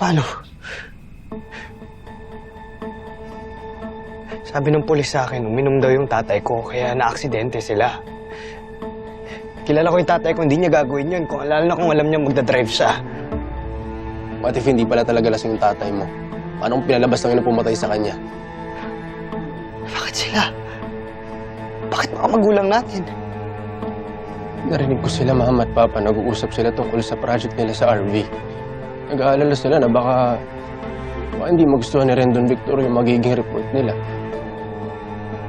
Paano? Sabi ng pulis sa akin, uminom daw yung tatay ko, kaya na-aksidente sila. Kilala ko yung tatay ko, hindi niya gagawin yun. Kung lalo na kung alam niya magdadrive siya. What if hindi pala talaga lasing yung tatay mo? Paano kung pinalabas lang yun pumatay sa kanya? Bakit sila? Bakit mga magulang natin? Narinig ko sila, mama at papa, nag-uusap sila tungkol sa project nila sa RV. Nag-aalala sila na baka, baka hindi magustuhan ni Rendon Victor yung magiging report nila.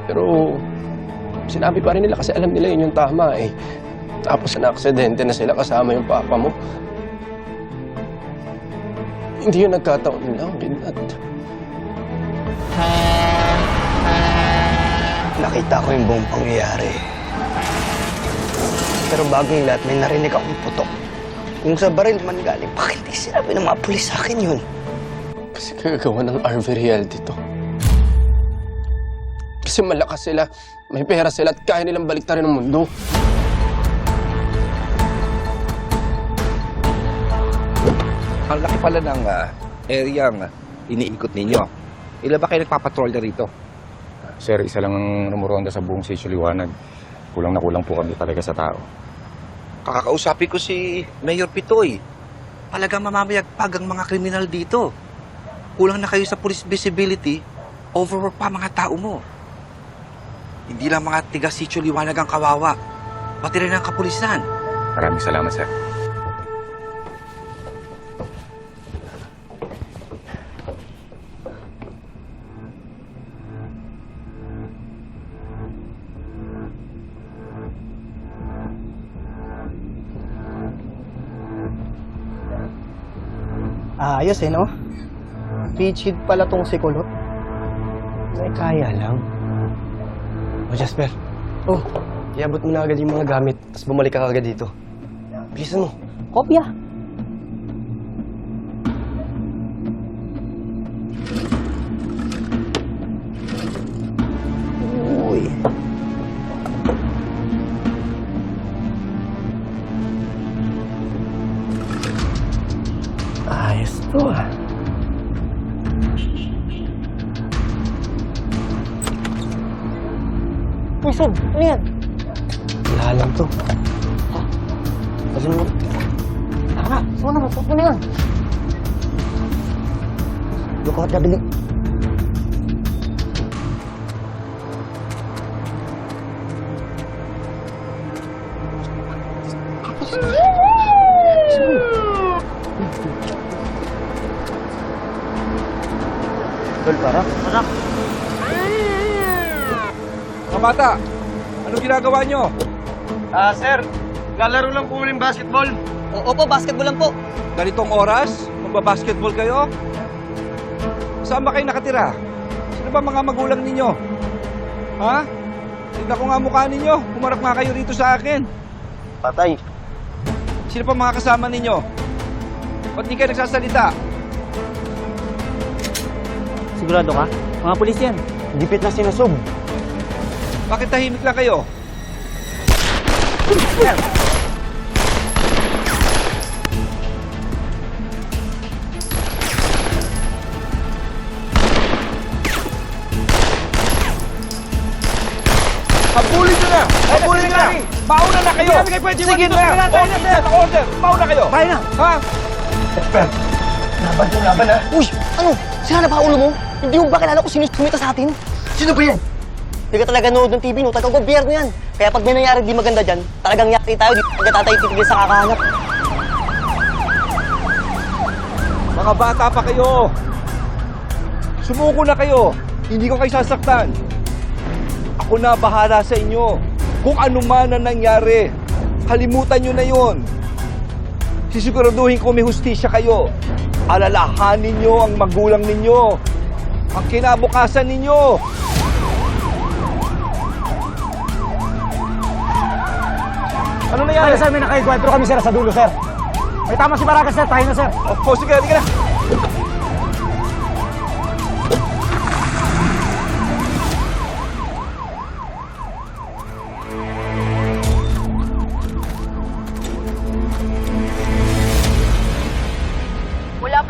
Pero sinabi pa rin nila kasi alam nila yun yung tama eh. Tapos na aksidente na sila kasama yung papa mo. Hindi yun nagkataon lang, Rinat. Nakita ko yung buong pangyayari. Pero bago yung lahat, may narinig akong putok. Kung sa baril man galing, bakit di sinabi ng mga pulis sa akin yun? Kasi kagagawa ng RV Realty to. Kasi malakas sila, may pera sila at kaya nilang baliktarin ang mundo. Ang laki pala ng ah, area ang iniikot ninyo. Ilan ba kayo nagpapatrolya rito? Sir, isa lang ang numuronda sa buong sitio liwanag. Kulang na kulang po kami talaga sa tao. Kakakausapin ko si Mayor Pitoy. Talagang mamamayagpag ang mga kriminal dito. Kulang na kayo sa police visibility, overwork pa mga tao mo. Hindi lang mga tiga sitio liwanag ang kawawa, pati rin ang kapulisan. Maraming salamat, sir. Ayos eh, no? Rigid pala tong si Kulot. May kaya lang. O, Jasper. Oh, iabot mo na agad yung mga gamit, tapos bumalik ka agad dito. Bilisan mo. Kopya. Ayos to ah. Uy, Sob, ano yan? Wala lang to. Alam mo, Tara na, saan na, yan? doon ka kabili. Tol, para? Mga bata, anong ginagawa nyo? Ah, sir. Lalaro lang po ulit basketball. Opo, basketball lang po. Ganitong oras, magbabasketball kayo? Saan ba kayo nakatira? Sino ba mga magulang ninyo? Ha? Tignan ko nga mukha ninyo. Humarap nga kayo rito sa akin. Patay. Sino pa mga kasama ninyo? Ba't di kayo nagsasalita? Sigurado ka? Mga pulis yan. Gipit na sinasub. Bakit tahimik lang kayo? Habulin nyo na! Habulin nyo na! Mauna na kayo! Sige na! Order! Mauna kayo! Tayo na! Ha? Laban yung laban, ha? Uy, ano? Sira na ba ulo mo? Hindi mo ba kilala kung sino kumita sa atin? Sino ba yan? Hindi ka talaga nanood ng TV, no? Taga-gobyerno yan. Kaya pag may nangyari di maganda dyan, talagang yaki tayo, di talaga tatay titigil sa kakahanap. Mga bata pa kayo! Sumuko na kayo! Hindi ko kayo sasaktan. Ako na bahala sa inyo. Kung ano man ang nangyari, kalimutan nyo na yon. Sisiguraduhin ko may hustisya kayo. Alalahanin nyo ang magulang ninyo. Ang kinabukasan ninyo. Ano nangyari? Sir, may nakaigwentro kami sir sa dulo, sir. May tama si Baragas, sir. Tayo na, sir. O, sige, halika na.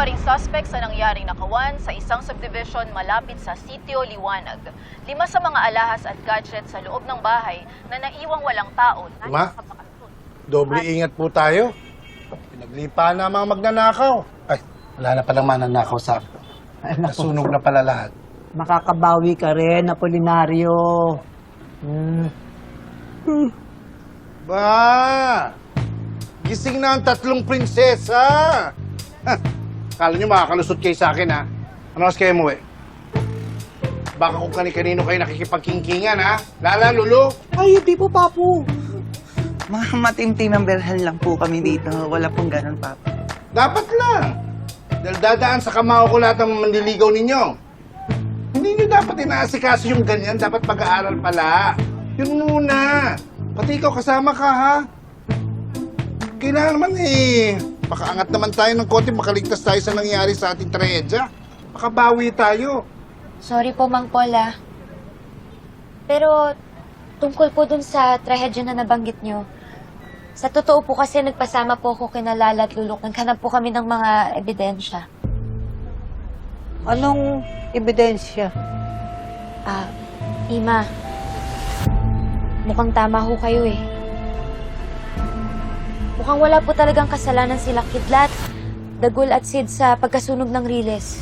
Pa ring suspect sa nangyaring nakawan sa isang subdivision malapit sa Sitio Liwanag. Lima sa mga alahas at gadget sa loob ng bahay na naiwang walang tao. Ma? Doble ingat po tayo. Pinaglipa na ang mga magnanakaw. Ay, wala na palang mananakaw sa akin. Nasunog na pala lahat. Makakabawi ka rin, Apolinario. Hmm. Ba! Gising na ang tatlong prinsesa! Ha, Kala nyo makakalusot kayo sa akin, ha? Ano oras kayo umuwi? Baka kung kani-kanino kayo nakikipagkingkingan, ha? Lala, Lulu? Ay, hindi po, Papu. Mga matinting ng berhan lang po kami dito. Wala pong ganun, Papa. Dapat lang. Dahil dadaan sa kamao ko lahat ng manliligaw ninyo. Hindi nyo dapat inaasikaso yung ganyan. Dapat pag-aaral pala. Yun muna. Pati ikaw kasama ka, ha? Kailangan naman eh. Makaangat naman tayo ng konti, makaligtas tayo sa nangyari sa ating trahedya. Makabawi tayo. Sorry po, Mang Paula. Pero tungkol po dun sa trahedya na nabanggit nyo, sa totoo po kasi nagpasama po ako kina Lala at Lulok. Naghanap po kami ng mga ebidensya. Anong ebidensya? Ah, Ima, mukhang tama ho kayo eh. Mukhang wala po talagang kasalanan sila Kidlat, Dagul at Sid sa pagkasunog ng Riles.